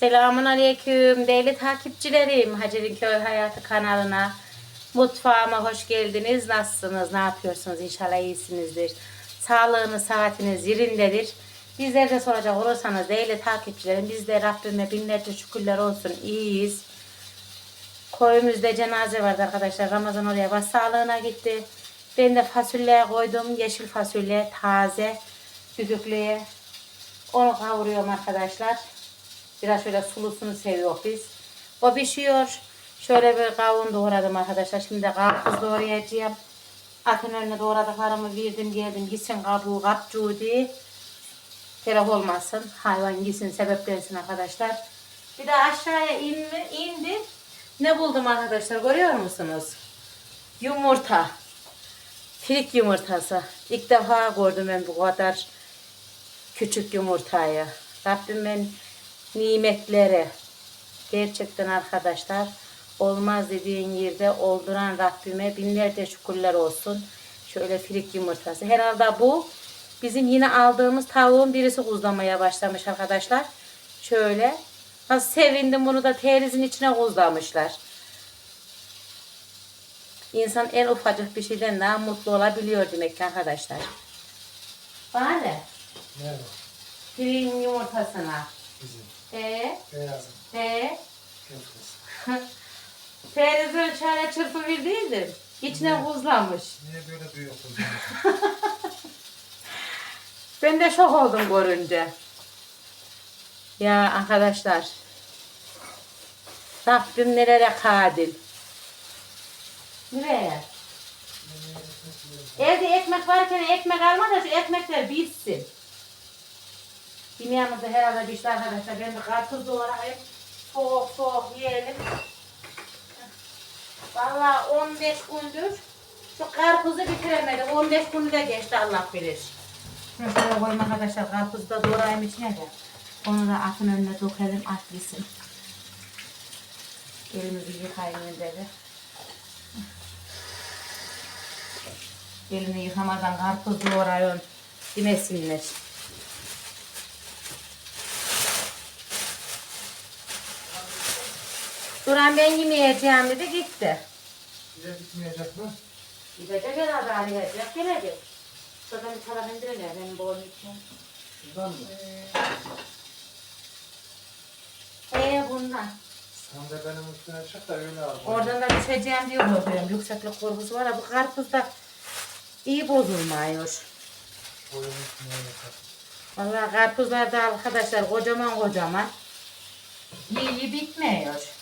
Selamun Aleyküm değerli takipçilerim Hacer'in Köy Hayatı kanalına. Mutfağıma hoş geldiniz. Nasılsınız? Ne yapıyorsunuz? İnşallah iyisinizdir. Sağlığınız, saatiniz yerindedir. Bizlere de soracak olursanız değerli takipçilerim biz de Rabbime binlerce şükürler olsun iyiyiz. Koyumuzda cenaze vardı arkadaşlar. Ramazan oraya bas sağlığına gitti. Ben de fasulye koydum. Yeşil fasulye taze düdüklüye. Onu kavuruyorum arkadaşlar. Biraz şöyle sulusunu seviyor biz. O pişiyor. Şöyle bir kavun doğradım arkadaşlar. Şimdi de karpuz doğrayacağım. Atın önüne doğradıklarımı verdim geldim. Gitsin kabuğu kapçuğu diye. Telef olmasın. Hayvan gitsin sebeplensin arkadaşlar. Bir de aşağıya inme, indim. Ne buldum arkadaşlar görüyor musunuz? Yumurta. Filik yumurtası. İlk defa gördüm ben bu kadar küçük yumurtayı. Rabbimin nimetleri. Gerçekten arkadaşlar olmaz dediğin yerde olduran Rabbime binlerce şükürler olsun. Şöyle filik yumurtası. Herhalde bu bizim yine aldığımız tavuğun birisi kuzlamaya başlamış arkadaşlar. Şöyle. Nasıl sevindim bunu da terizin içine kuzlamışlar. İnsan en ufacık bir şeyden daha mutlu olabiliyor demek ki arkadaşlar. Bana ne? Merhaba. Pirin yumurtasına. Bizim Ee, beyazım. Köftesi. Terizin şöyle çırpı bir değildir. İçine buzlanmış. Niye böyle büyük oldu? Ben de şok oldum görünce. Ya arkadaşlar. Rabbim nelere kadir. Nereye? Evde ekmek varken ekmek alma da şu ekmekler bitsin. Yemeğimiz de herhalde pişti arkadaşlar. Ben de karpuz doğrayayım. Soğuk soğuk yiyelim. Vallahi 15 gündür şu karpuzu bitiremedim. 15 günü geçti Allah bilir. Şöyle koyayım arkadaşlar. Karpuzu da doğrayayım içine de. Onu da atın önüne dökelim at yesin. Elimizi yıkayayım önce de. Elini yıkamadan karpuz doğrayın demesinler. Duran ben yemeyeceğim dedi gitti. Bile bitmeyecek mi? Gidecek herhalde arayacak gelecek. Şuradan bir taraf indirirler benim boğum için. Şuradan mı? Ee bundan. Sen de benim üstüne çık da öyle al. Oradan da düşeceğim diye korkuyorum. Yükseklik korkusu var ya bu karpuz da iyi bozulmuyor. Boyun üstüne yeter. Vallahi karpuzlar da arkadaşlar kocaman kocaman. İyi bitmiyor.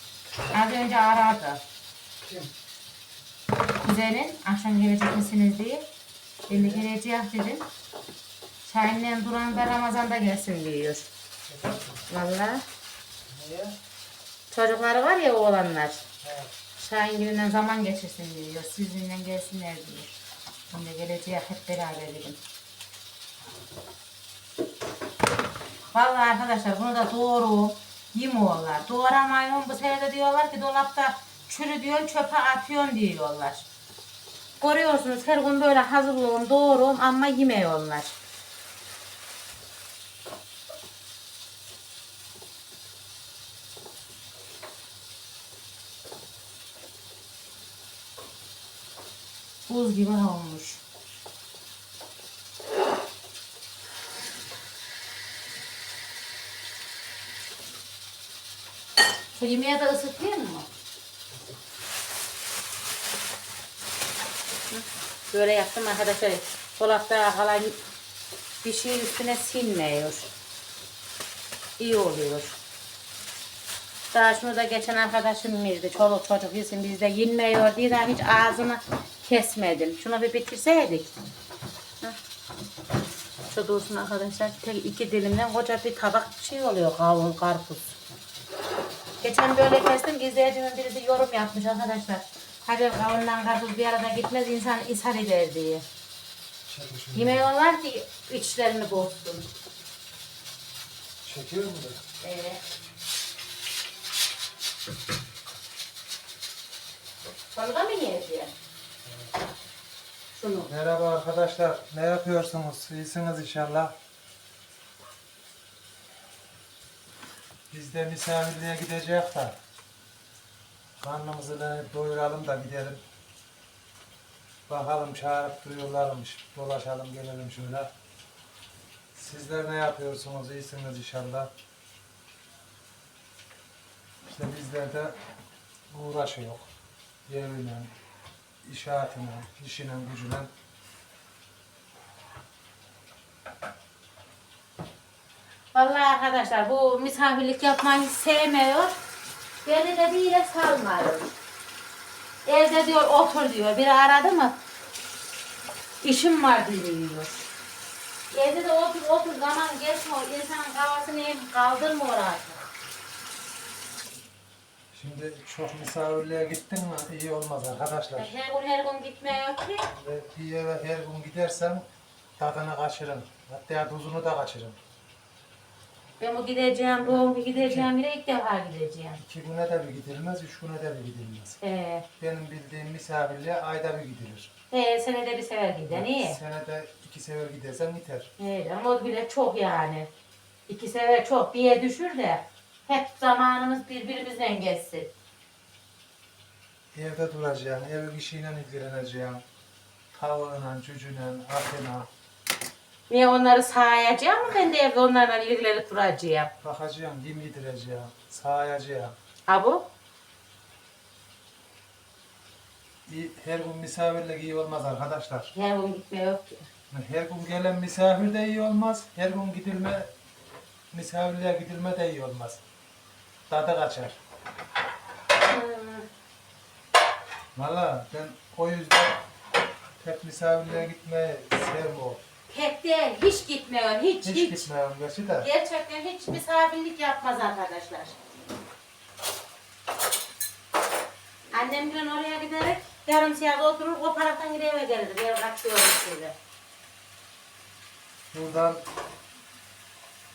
Az önce aradı. Kim? Kuzenin akşam gelecek misiniz diye. Ben de geleceğim dedim. Şahin'le Duran da Ramazan'da gelsin diyor. Niye? çocukları var ya oğlanlar. Evet. Şahin gününden zaman geçirsin diyor. Sizinle gelsinler diyor. De geleceğe hep beraber dedim. Vallahi arkadaşlar bunu da doğru yemiyorlar. Doğramayın bu sefer de diyorlar ki dolapta çürü diyorsun çöpe atıyorsun diyorlar. Görüyorsunuz her gün böyle hazırlıyorum doğruyorum ama yemiyorlar. Buz gibi olmuş. Şu yemeği de ısıtayım mı? Böyle yaptım arkadaşlar. Dolapta kalan bir şey üstüne sinmiyor. İyi oluyor. Daha şunu da geçen arkadaşım verdi. Çoluk çocuk yesin bizde yenmiyor diye daha hiç ağzını kesmedim. Şunu bir bitirseydik. Hah. Şu dursun arkadaşlar. Tek iki dilimden koca bir tabak şey oluyor kavun karpuz. Geçen böyle kestim. İzleyicimin birisi yorum yapmış arkadaşlar. Hadi kavundan karpuz bir arada gitmez insan ishal eder diye. Yemiyorlar ki içlerini bozsun. Çekiyor mu da? Evet. Balığa mı yiyeceğim? Şunu. Merhaba arkadaşlar. Ne yapıyorsunuz? İyisiniz inşallah. Biz de misafirliğe gidecek de. Karnımızı doyuralım da gidelim. Bakalım çağırıp duruyorlarmış. Dolaşalım gelelim şöyle. Sizler ne yapıyorsunuz? İyisiniz inşallah. İşte bizler de uğraşıyor. Yerine, işaretine, işine, gücüne. Vallahi arkadaşlar bu misafirlik yapmayı sevmiyor. Beni de bir yere salmıyor. Evde diyor otur diyor. Biri aradı mı? İşim var diyor. Evde de otur otur zaman geçmiyor. İnsanın kafasını hem kaldırmıyor artık. Şimdi çok misafirliğe gittin mi iyi olmaz arkadaşlar. Her gün her gün gitmiyor ki. Ve bir eve her gün gidersen tadını kaçırın. Hatta tuzunu da kaçırın. Ben bu gideceğim, doğum gideceğim yere ilk defa gideceğim. İki güne de bir gidilmez, üç güne de bir gidilmez. Ee, Benim bildiğim misafirliğe ayda bir gidilir. e, senede bir sefer giden iyi. Senede iki sefer gidersen yeter. Evet ama o bile çok yani. İki sefer çok bir yere düşür de hep zamanımız birbirimizden geçsin. Evde duracaksın, ev işiyle ilgileneceksin. Tavuğuna, cücüne, atına. Niye onları sağayacağım mı ben de evde onlarla ilgilenip duracağım? Bakacaksın, yem yedireceksin, sağayacaksın. Ha bu? İyi- Her gün misafirlik iyi olmaz arkadaşlar. Her gün gitme yok ki. Her gün gelen misafir de iyi olmaz. Her gün gidilme, misafirliğe gidilme de iyi olmaz. Tadı kaçar. Hmm. Valla ben o yüzden pek misafirliğe gitmeyi sevmiyorum. Pek değil, hiç gitmiyor, hiç Hiç, hiç. gitmiyorum gerçi de. Gerçekten hiç misafirlik yapmaz arkadaşlar. Annem gün oraya giderek yarım saat oturur, geri eve gelirdi. Ev kaçıyoruz şöyle. Buradan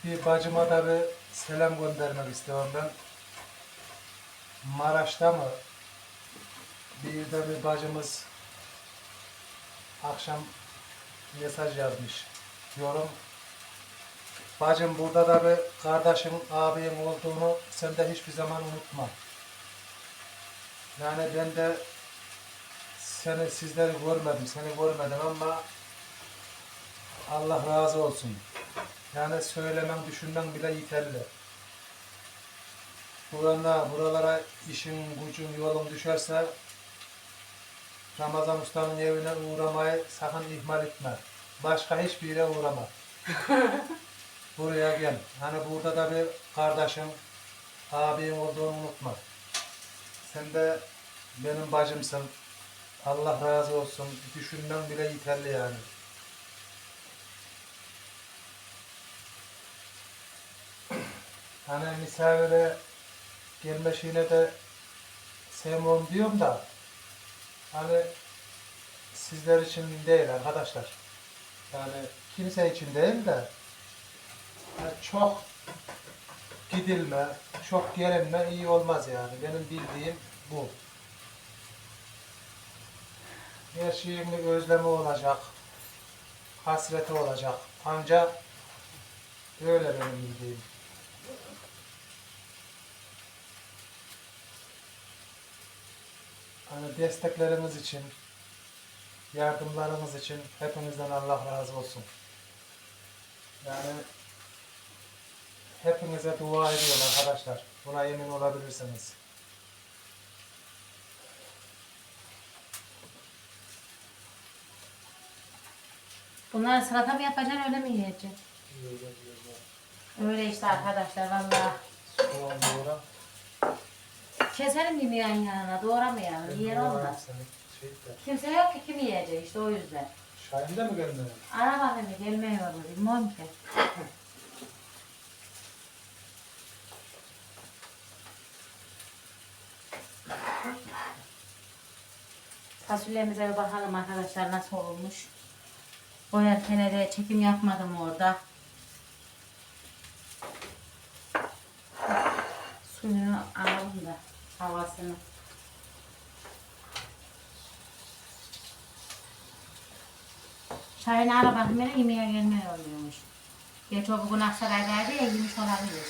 bir bacıma da bir selam göndermek istiyorum ben. Maraş'ta mı? Bir de bir bacımız akşam mesaj yazmış. Yorum. Bacım burada da bir kardeşin, abim olduğunu sen de hiçbir zaman unutma. Yani ben de seni sizleri görmedim, seni görmedim ama Allah razı olsun. Yani söylemem, düşünmem bile yeterli. Burana, buralara işin, gücün, yolun düşerse Ramazan Usta'nın evine uğramayı sakın ihmal etme. Başka hiçbir yere uğrama. Buraya gel. Hani burada da bir kardeşim, abim olduğunu unutma. Sen de benim bacımsın. Allah razı olsun. Düşünmem bile yeterli yani. Hani misafire gelme şeyine de sevmem diyorum da hani sizler için değil arkadaşlar. Yani kimse için değil de yani çok gidilme, çok gelinme iyi olmaz yani. Benim bildiğim bu. Her şeyin bir özlemi olacak, hasreti olacak. Ancak öyle benim bildiğim. Hani destekleriniz için, yardımlarınız için hepinizden Allah razı olsun. Yani hepinize dua ediyorum arkadaşlar. Buna emin olabilirsiniz. Bunları salata mı yapacaksın öyle mi yiyeceksin? Öyle işte arkadaşlar vallahi. Soğan doğra. Keselim gibi yan yanına doğramayalım. Yer olmaz. Kimse yok ki kim yiyecek işte o yüzden. Şahin de mi gelmedi? Araba mı gelmiyor bilmem ki. Fasulyemize bir bakalım arkadaşlar nasıl olmuş. Boyarken de çekim yapmadım orada. Suyunu alalım da havasını. Çayını ara bakmaya yemeğe gelmeye oluyormuş. Geç o bugün Aksaray'daydı ya yemiş olabilir.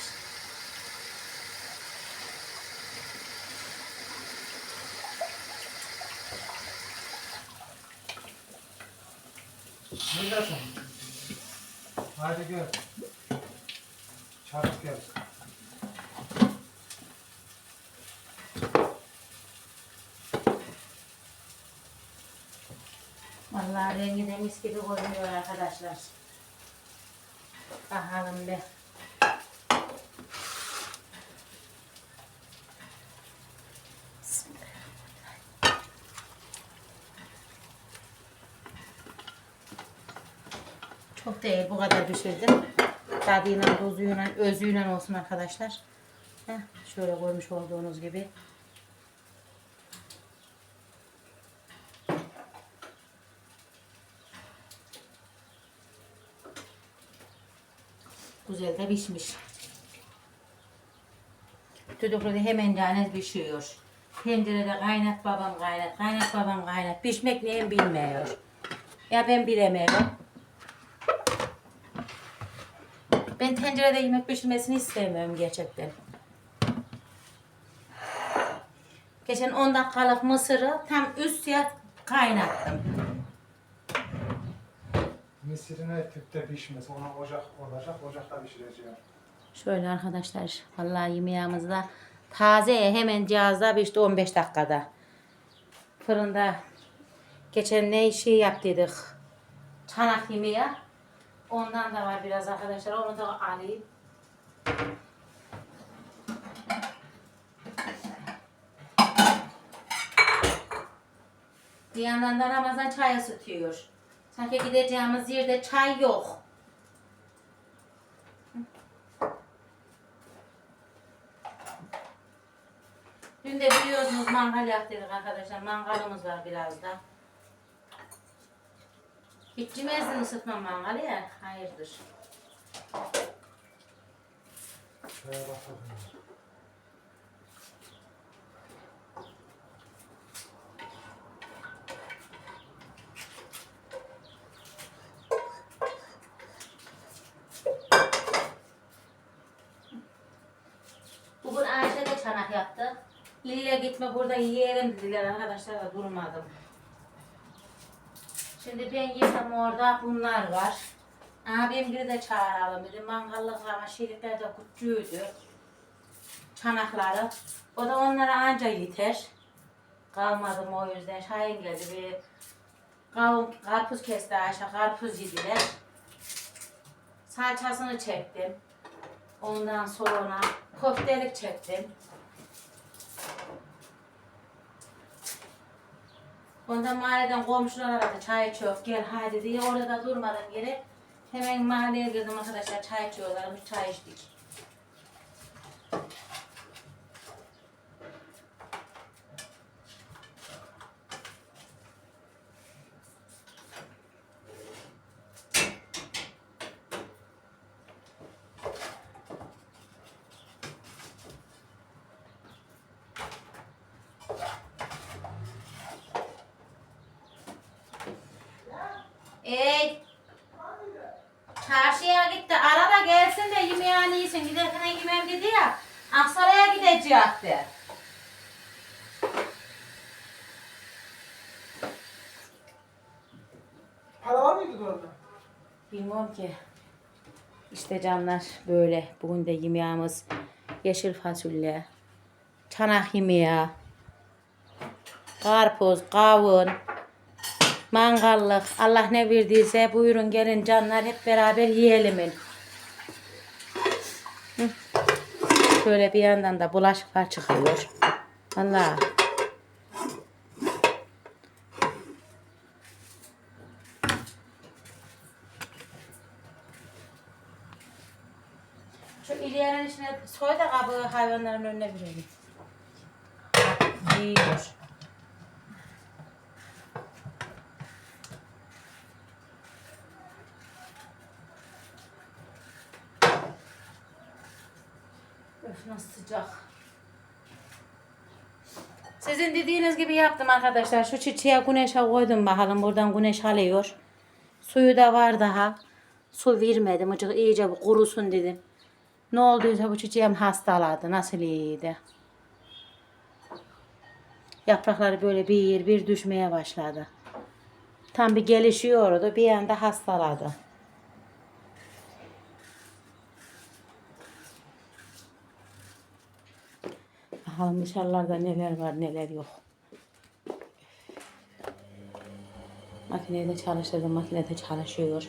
Neredesin? Hadi gör. Çabuk gel. Vallahi rengi de mis gibi görünüyor arkadaşlar. Bakalım be. Çok değil bu kadar pişirdim. Tadıyla, tozuyla, özüyle olsun arkadaşlar. Heh, şöyle görmüş olduğunuz gibi. Güzel de pişmiş. De hemen tane pişiyor. Tencerede kaynat babam kaynat, kaynat babam kaynat. Pişmek neyin bilmiyor. Ya ben bilemiyorum. Ben tencerede yemek pişirmesini istemiyorum gerçekten. Geçen 10 dakikalık mısırı tam üst yat kaynattım. Mısırını tüpte pişmez. Ona ocak olacak. Ocakta pişireceğim. Şöyle arkadaşlar vallahi yemeğimiz de taze hemen cihazda pişti 15 dakikada. Fırında geçen ne şey yaptıydık. Çanak yemeği. Ondan da var biraz arkadaşlar. Onu da alayım. Bir yandan da Ramazan çay ısıtıyor. Sanki gideceğimiz yerde çay yok. Dün de biliyorsunuz mangal yaptık arkadaşlar. Mangalımız var biraz da. Hiç yemezdin ısıtma mangalı ya. Hayırdır. Şöyle bakalım. Bugün Ayşe de çanak yaptı. Lille gitme burada yiyelim dediler arkadaşlar da durmadım. Şimdi ben yesem orada bunlar var. Abim biri de çağıralım dedi. Mangallık ama şiirlikler de küçüğüydü. Çanakları. O da onlara anca yeter. Kalmadım o yüzden. Şahin geldi bir kavun, karpuz kesti Ayşe. Karpuz yediler. Salçasını çektim. Ondan sonra köftelik çektim. Ondan mahalleden komşular aradı çay içiyor gel hadi diye orada da durmadan geri hemen mahalleye girdim arkadaşlar çay içiyorlarmış çay içtik. Ey! Çarşıya gitti. Ara da gelsin de yemeğini yesin. Giderken yemem dedi ya. Aksaray'a gidecekti. Para var mıydı orada? Bilmiyorum ki. İşte canlar böyle. Bugün de yemeğimiz yeşil fasulye, çanak yemeği, karpuz, kavun, mangallık. Allah ne verdiyse buyurun gelin canlar hep beraber yiyelim. Şöyle bir yandan da bulaşıklar çıkıyor. Allah. Şu ileyenin içine soy da kabı hayvanların önüne verelim. Yiyor. Öf nasıl sıcak. Sizin dediğiniz gibi yaptım arkadaşlar. Şu çiçeğe güneşe koydum bakalım. Buradan güneş alıyor. Suyu da var daha. Su vermedim. Acık iyice bu kurusun dedim. Ne olduysa bu çiçeğim hastaladı. Nasıl iyiydi. Yaprakları böyle bir bir düşmeye başladı. Tam bir gelişiyordu. Bir anda hastaladı. Bakalım dışarılarda neler var neler yok. Makineyi de çalıştırdım. Makine de çalışıyor.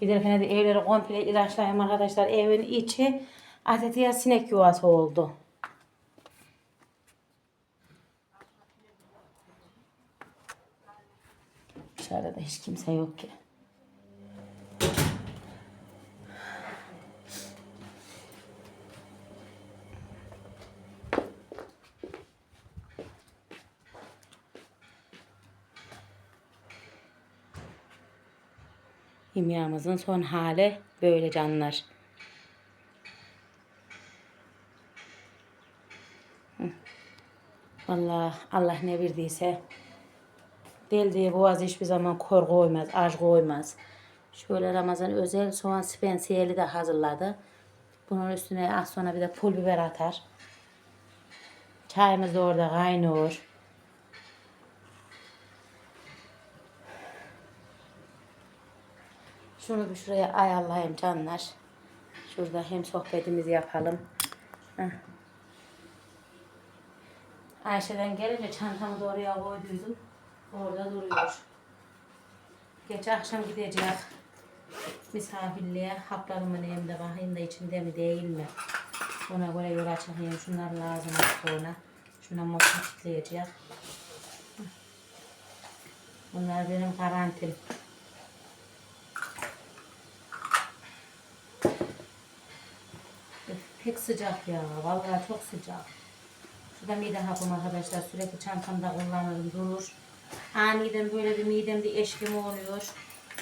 Giderken de evleri komple ilaçlayayım arkadaşlar. Evin içi adeta sinek yuvası oldu. Dışarıda da hiç kimse yok ki. Yemeğimizin son hali böyle canlar. Hı. Vallahi Allah ne verdiyse Deldiği boğaz hiçbir zaman kor koymaz, aç koymaz. Şöyle Ramazan özel soğan spensiyeli de hazırladı. Bunun üstüne az sonra bir de pul biber atar. Çayımız da orada kaynıyor. Şunu bir şuraya ayarlayayım canlar. Şurada hem sohbetimizi yapalım. Heh. Ayşe'den gelince çantamı da oraya koyduydum. Orada duruyor. Geç akşam gidecek. Misafirliğe haplarımı neyim de bakayım da içinde mi değil mi? Ona göre yola çıkayım. Şunlar lazım sonra. Şuna motor kitleyecek. Bunlar benim karantin. Pek sıcak ya. Vallahi çok sıcak. Şurada mide hapım arkadaşlar. Sürekli çantamda kullanırım. Durur. Aniden böyle bir midemde eşkim oluyor.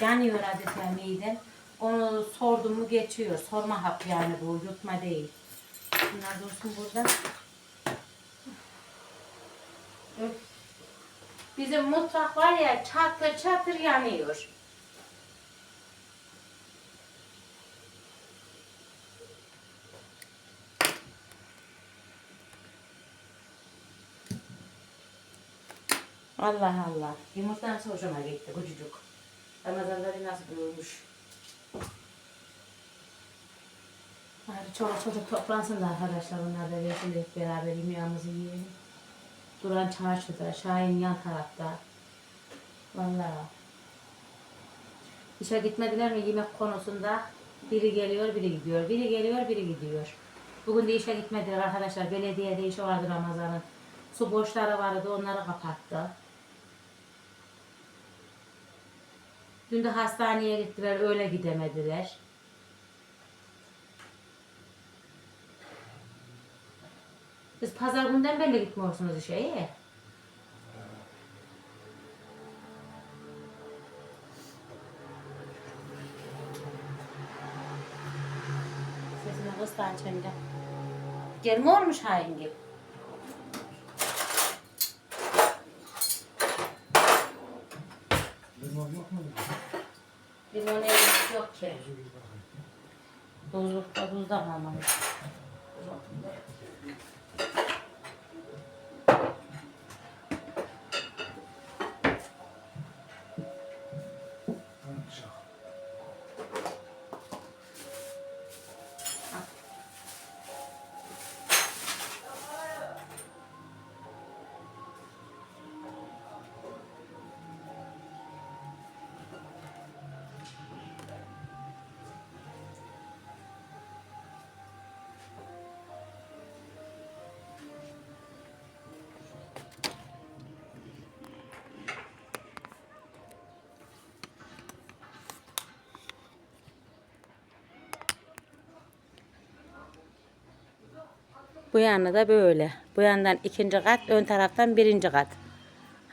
Yanıyor adeta midem. Onu sordum mu geçiyor. Sorma hap yani bu. Yutma değil. Bunlar dursun burada. Bizim mutfak var ya çatır çatır yanıyor. Allah Allah. Yumurta nasıl hoşuma gitti küçücük. Ramazanları nasıl büyümüş. Hadi çoluk çocuk toplansın da arkadaşlar onlar da versin de beraber yemeğimizi yiyelim. Duran çarşıda, Şahin yan tarafta. Vallahi. İşe gitmediler mi yemek konusunda? Biri geliyor, biri gidiyor. Biri geliyor, biri gidiyor. Bugün de işe gitmediler arkadaşlar. Belediyede işi vardı Ramazan'ın. Su boşları vardı, onları kapattı. Dün de hastaneye gittiler, öyle gidemediler. Siz pazar günden beri gitmiyorsunuz işe, iyi. Sesini kıstan şimdi. Gelme olmuş hain gibi. Limon yok mu? Limon elimiz yok ki. Buzlukta buzda kalmamış. Bu yana da böyle. Bu yandan ikinci kat, ön taraftan birinci kat.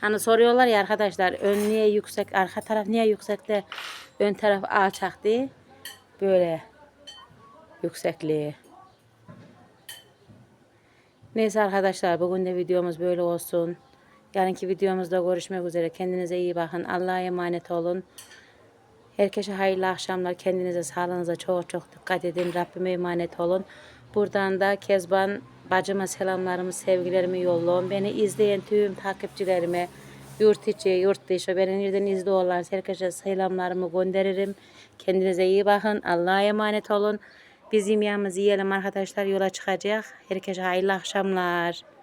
Hani soruyorlar ya arkadaşlar ön niye yüksek, arka taraf niye yüksek de ön taraf alçak diye. Böyle yüksekliği. Neyse arkadaşlar bugün de videomuz böyle olsun. Yarınki videomuzda görüşmek üzere. Kendinize iyi bakın. Allah'a emanet olun. Herkese hayırlı akşamlar. Kendinize, sağlığınıza çok çok dikkat edin. Rabbime emanet olun. Buradan da Kezban bacıma selamlarımı, sevgilerimi yolluyorum. Beni izleyen tüm takipçilerime, yurt içi, yurt dışı beni nereden izliyorlar. Herkese selamlarımı gönderirim. Kendinize iyi bakın. Allah'a emanet olun. Biz yemeğimizi yiyelim arkadaşlar. Yola çıkacak. Herkese hayırlı akşamlar.